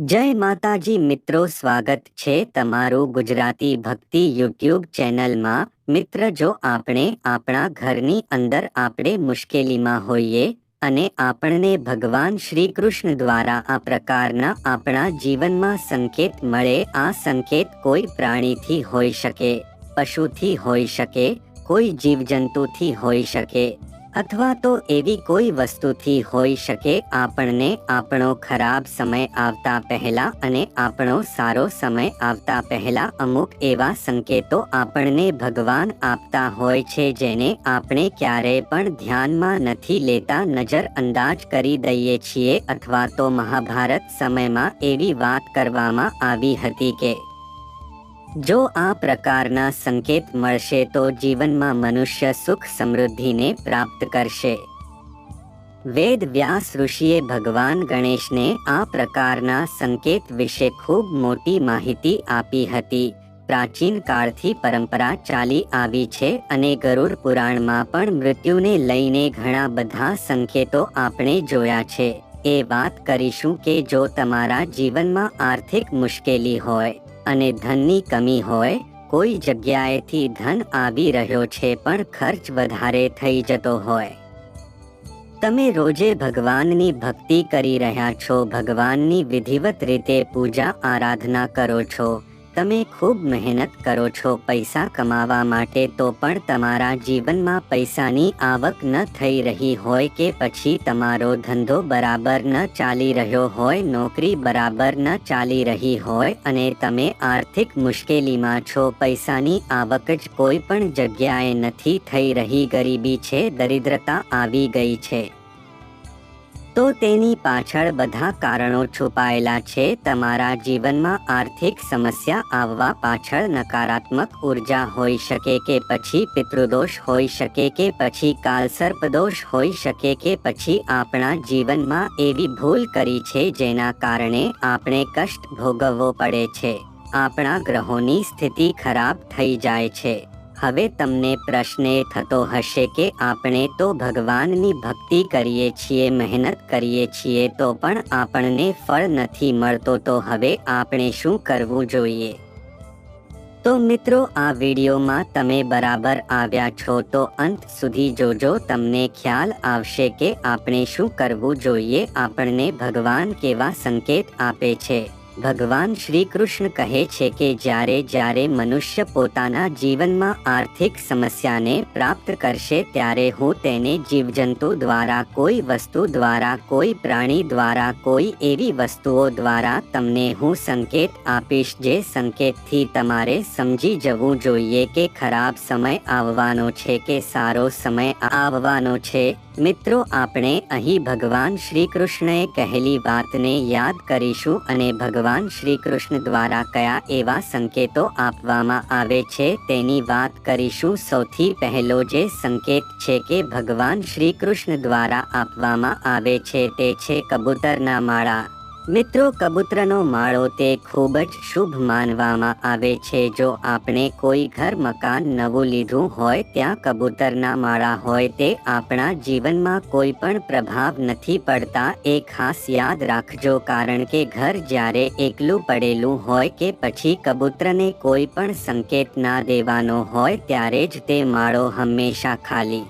જય માતાજી મિત્રો, સ્વાગત છે તમારું ગુજરાતી ભક્તિ યુટ્યુબ ચેનલમાં. મિત્ર, જો આપણે આપણા ઘરની અંદર આપણે મુશ્કેલીમાં હોઈએ અને આપણને ભગવાન શ્રી કૃષ્ણ દ્વારા આ પ્રકારના આપણા જીવનમાં સંકેત મળે, આ સંકેત કોઈ પ્રાણીથી હોઈ શકે, પશુથી હોઈ શકે, કોઈ જીવજંતુથી હોઈ શકે. અથવા તો એવી કોઈ વસ્તુથી હોઈ શકે આપણને આપણો ખરાબ સમય આવતા પહેલા અને આપણો સારો સમય આવતા પહેલા અમુક એવા સંકેતો આપણને ભગવાન આપતા હોય છે જેને આપણે ક્યારેય પણ ધ્યાનમાં નથી લેતા નજર અંદાજ કરી દઈએ છીએ અથવા તો મહાભારત સમયમાં એવી વાત કરવામાં આવી હતી કે જો આ પ્રકારના સંકેત મળશે તો જીવનમાં મનુષ્ય સુખ સમૃદ્ધિને પ્રાપ્ત કરશે. વેદ વ્યાસ ઋષિએ ભગવાન ગણેશને આ પ્રકારના સંકેત વિશે ખૂબ મોટી માહિતી આપી હતી. પ્રાચીન કાળથી પરંપરા ચાલી આવી છે અને ગરુડ પુરાણમાં પણ મૃત્યુને લઈને ઘણા બધા સંકેતો આપણે જોયા છે. એ વાત કરીશું કે જો તમારા જીવનમાં આર્થિક મુશ્કેલી હોય અને ધનની કમી હોય, કોઈ જગ્યાએથી ધન આવી રહ્યો છે પણ ખર્ચ વધારે થઈ જતો હોય. તમે રોજે ભગવાનની ભક્તિ કરી રહ્યા છો, ભગવાનની વિધિવત રીતે પૂજા આરાધના કરો છો. તમે ખૂબ મહેનત કરો છો પૈસા કમાવા માટે, તો પણ તમારા જીવનમાં પૈસાની આવક ન થઈ રહી હોય કે પછી તમારો ધંધો બરાબર ન ચાલી રહ્યો હોય, નોકરી બરાબર ન ચાલી રહી હોય અને તમે આર્થિક મુશ્કેલીમાં છો, પૈસાની આવક જ કોઈ પણ જગ્યાએ નથી થઈ રહી, ગરીબી છે, દરિદ્રતા આવી ગઈ છે. તો તેની પાછળ બધા કારણો છુપાયેલા છે. તમારા જીવનમાં આર્થિક સમસ્યા આવવા પાછળ નકારાત્મક ઊર્જા હોઈ શકે કે પછી પિતૃદોષ હોઈ શકે કે પછી કાલસર્પદોષ હોઈ શકે કે પછી આપણા જીવનમાં એવી ભૂલ કરી છે જેના કારણે આપણે કષ્ટ ભોગવવો પડે છે. આપણા ગ્રહોની સ્થિતિ ખરાબ થઈ જાય છે. હવે તમને પ્રશ્ન થતો હશે કે આપણે તો ભગવાનની ભક્તિ કરીએ છીએ, મહેનત કરીએ છીએ, તો પણ આપણને ફળ નથી મળતો. તો હવે આપણે શું કરવું જોઈએ? તો મિત્રો, આ વિડીયોમાં તમે બરાબર આવ્યા છો. તો અંત સુધી જોજો, તમને ખ્યાલ આવશે કે આપણે શું કરવું જોઈએ. આપણને ભગવાન કેવા સંકેત આપે છે. ભગવાન શ્રી કૃષ્ણ કહે છે કે જ્યારે જ્યારે મનુષ્ય પોતાના જીવનમાં આર્થિક સમસ્યાને પ્રાપ્ત કરશે ત્યારે હું તેને જીવજંતુ દ્વારા, કોઈ વસ્તુ દ્વારા, કોઈ પ્રાણી દ્વારા, કોઈ એવી વસ્તુઓ દ્વારા તમને હું સંકેત આપીશ જે સંકેતથી તમારે સમજી જવું જોઈએ કે ખરાબ સમય આવવાનો છે કે સારો સમય આવવાનો છે. મિત્રો, આપણે અહીં ભગવાન શ્રી કૃષ્ણએ કહેલી વાતને યાદ કરીશું અને ભગવાન શ્રી કૃષ્ણ દ્વારા કયા એવા સંકેતો આપવામાં આવે છે તેની વાત કરીશું. સૌથી પહેલો જે સંકેત છે કે ભગવાન શ્રી કૃષ્ણ દ્વારા આપવામાં આવે છે તે છે કબૂતરના માળા. મિત્રો, કબૂતરનો માળો તે ખૂબ જ શુભ માનવામાં આવે છે. જો આપણે કોઈ ઘર મકાન નવું લીધું હોય, ત્યાં કબૂતરના માળા હોય, તે આપણા જીવનમાં કોઈ પણ પ્રભાવ નથી પડતા. એ ખાસ યાદ રાખજો, કારણ કે ઘર જ્યારે એકલું પડેલું હોય કે પછી કબૂતરને કોઈ પણ સંકેત ના દેવાનો હોય, ત્યારે જ તે માળો હંમેશા ખાલી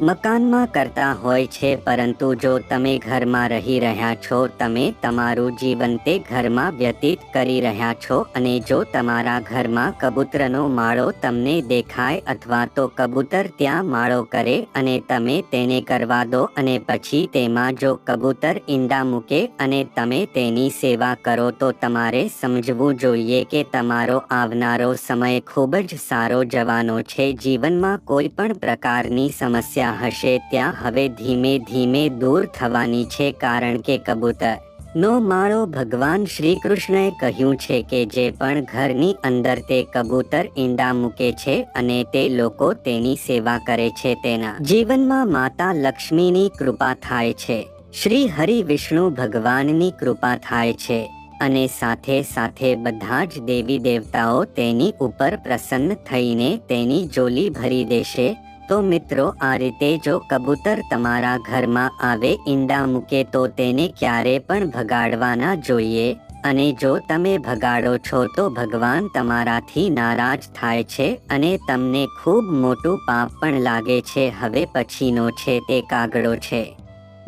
મકાનમાં કરતા હોય છે, પરંતુ જો તમે ઘરમાં રહી રહ્યા છો, તમે તમારું જીવન તે ઘરમાં વ્યતીત કરી રહ્યા છો અને જો તમારા ઘરમાં કબૂતરનો માળો તમને દેખાય અથવા તો કબૂતર ત્યાં માળો કરે અને તમે તેને કરવા દો અને પછી તેમાં જો કબૂતર ઈંડા મૂકે અને તમે તેની સેવા કરો, તો તમારે સમજવું જોઈએ કે તમારો આવનારો સમય ખૂબ જ સારો જવાનો છે. જીવનમાં કોઈ પણ પ્રકારની સમસ્યા સમસ્યા હશે, ત્યાં હવે ધીમે ધીમે દૂર થવાની છે કારણ કે કબૂતર. નો માળો ભગવાન શ્રી કૃષ્ણએ કહ્યું છે કે જે પણ ઘરની અંદર તે કબૂતર ઈંડા મૂકે છે અને તે લોકો તેની સેવા કરે છે તેના જીવનમાં માતા લક્ષ્મીની કૃપા થાય છે. શ્રી હરિ વિષ્ણુ ભગવાનની કૃપા થાય છે અને સાથે સાથે બધા જ દેવી દેવતાઓ તેની ઉપર પ્રસન્ન થઈને તેની જોલી ભરી દેશે તો મિત્રો, આ રીતે જો કબૂતર તમારા ઘરમાં આવે, ઈંડા મૂકે તો તેને ક્યારે પણ ભગાડવાના જોઈએ. અને જો તમે ભગાડો છો તો ભગવાન તમારાથી નારાજ થાય છે અને તમને ખૂબ મોટું પાપ પણ લાગે છે. હવે પછીનો છે તે કાગડો છે.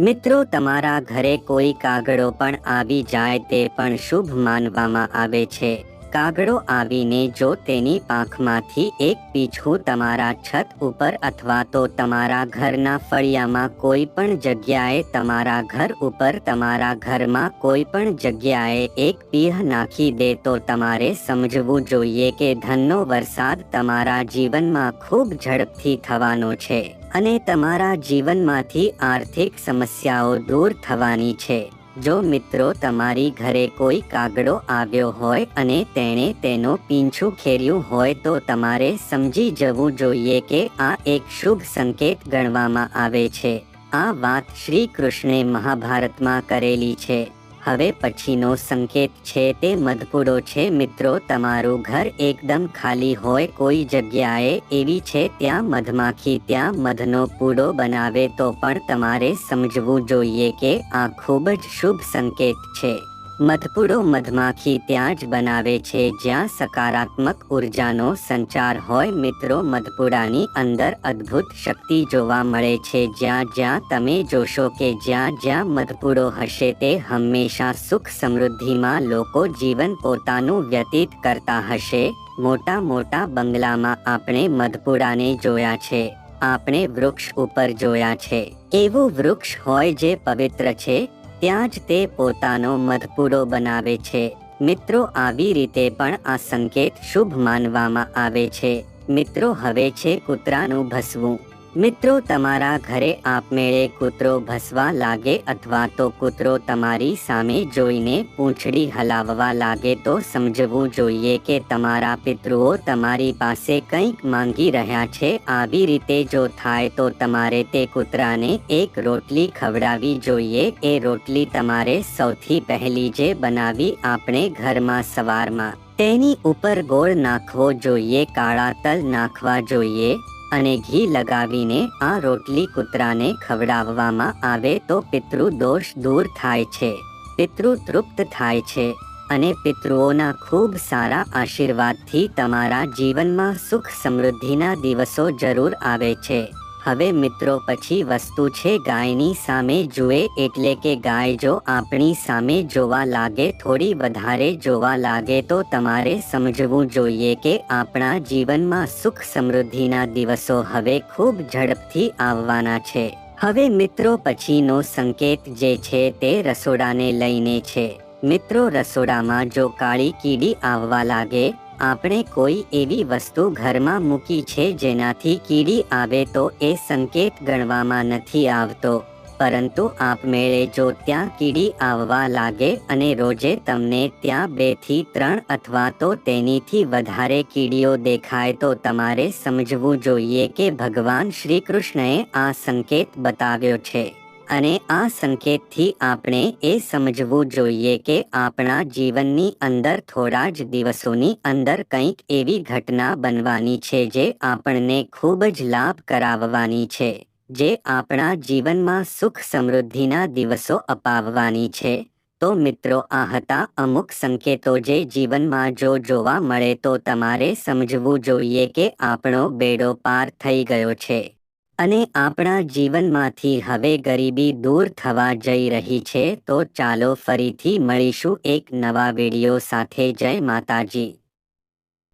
મિત્રો, તમારા ઘરે કોઈ કાગડો પણ આવી જાય તે પણ શુભ માનવામાં આવે છે. કાગડો આવીને જો તેની પાંખમાંથી એક પીછું તમારા છત ઉપર અથવા તો તમારા ઘરના ફળિયામાં કોઈ પણ જગ્યાએ તમારા ઘર ઉપર તમારા ઘરમાં કોઈ પણ જગ્યાએ એક પીહ નાખી દે તો તમારે સમજવું જોઈએ કે ધનનો વરસાદ તમારા જીવનમાં ખૂબ ઝડપથી થવાનો છે અને તમારા જીવનમાંથી આર્થિક સમસ્યાઓ દૂર થવાની છે. જો મિત્રો તમારી ઘરે કોઈ કાગડો આવ્યો હોય અને તેણે તેનો પીંછું ખેર્યું હોય તો તમારે સમજી જવું જોઈએ કે આ એક શુભ સંકેત ગણવામાં આવે છે. આ વાત શ્રી કૃષ્ણે મહાભારતમાં કરેલી છે. હવે પછીનો સંકેત છે તે મધપુડો છે, મિત્રો. તમારું ઘર એકદમ ખાલી હોય, કોઈ જગ્યાએ એવી છે ત્યાં મધમાખી, ત્યાં મધનો પૂડો બનાવે તો પણ તમારે સમજવું જોઈએ કે આ ખૂબ જ શુભ સંકેત છે. મધપુડો મધમાખી ત્યાં જ બનાવે છે. જ્યાં સકારાત્મક ઉર્જાનો સંચાર હોય મિત્રો મધપુડાની અંદર અદ્ભુત શક્તિ જોવા મળે છે. જ્યાં જ્યાં તમે જોશો કે જ્યાં જ્યાં મધપુડો હશે તે હંમેશા સુખ સમૃદ્ધિમાં લોકો જીવન પોતાનું વ્યતીત કરતા હશે. મોટા મોટા બંગલામાં આપણે મધપુડાને જોયા છે. આપણે વૃક્ષ ઉપર જોયા છે. એવું વૃક્ષ હોય જે પવિત્ર છે. ત્યાં જ તે પોતાનો મધપૂડો બનાવે છે. મિત્રો આવી રીતે પણ આ સંકેત શુભ માનવામાં આવે છે. મિત્રો હવે છે કૂતરાનું ભસવું. મિત્રો, તમારા ઘરે આપમેળે કૂતરો ભસવા લાગે અથવા તો કૂતરો તમારી સામે જોઈને પૂંછડી હલાવવા લાગે તો સમજવું જોઈએ કે તમારા પિતૃઓ તમારી પાસે કંઈક માંગી રહ્યા છે. આવી રીતે જો થાય તો તમારે તે કૂતરાને એક રોટલી ખવડાવી જોઈએ. એ રોટલી તમારે સૌથી પહેલી જે બનાવી આપણે ઘરમાં સવારમાં. તેની ઉપર ગોળ નાખવો જોઈએ, કાળા તલ નાખવા જોઈએ. અને ઘી લગાવીને આ રોટલી કૂતરાને ખવડાવવામાં આવે તો પિતૃ દોષ દૂર થાય છે. પિતૃ તૃપ્ત થાય છે અને પિતૃઓના ખૂબ સારા આશીર્વાદથી તમારા જીવનમાં સુખ સમૃદ્ધિના દિવસો જરૂર આવે છે. હવે મિત્રો, પછી વસ્તુ છે ગાયની સામે જુએ, એટલે કે ગાય જો આપણી સામે જોવા લાગે, થોડી વધારે જોવા લાગે તો તમારે સમજવું જોઈએ કે આપણા જીવનમાં સુખ સમૃદ્ધિના દિવસો હવે ખૂબ ઝડપથી આવવાના છે. હવે મિત્રો, પછીનો સંકેત જે છે તે રસોડાને લઈને છે. મિત્રો, રસોડામાં જો કાળી કીડી આવવા લાગે આપણે કોઈ એવી વસ્તુ ઘરમાં મૂકી છે જેનાથી કીડી આવે તો એ સંકેત ગણવામાં નથી આવતો. પરંતુ આપમેળે જો ત્યાં કીડી આવવા લાગે અને રોજે તમને ત્યાં બેથી ત્રણ અથવા તો તેનીથી વધારે કીડીઓ દેખાય તો તમારે સમજવું જોઈએ કે ભગવાન શ્રી કૃષ્ણએ આ સંકેત બતાવ્યો છે. અને આ સંકેતથી આપણે એ સમજવું જોઈએ કે આપણા જીવનની અંદર થોડા જ દિવસોની અંદર કંઈક એવી ઘટના બનવાની છે જે આપણને ખૂબ જ લાભ કરાવવાની છે, જે આપણા જીવનમાં સુખ સમૃદ્ધિના દિવસો અપાવવાની છે. તો મિત્રો, આ હતા અમુક સંકેતો જે જીવનમાં જો જોવા મળે તો તમારે સમજવું જોઈએ કે આપણો બેડો પાર થઈ ગયો છે. અને આપણા જીવનમાંથી હવે ગરીબી દૂર થવા જઈ રહી છે, તો ચાલો ફરીથી મળીશું એક નવા વીડિયો સાથે. જય માતાજી.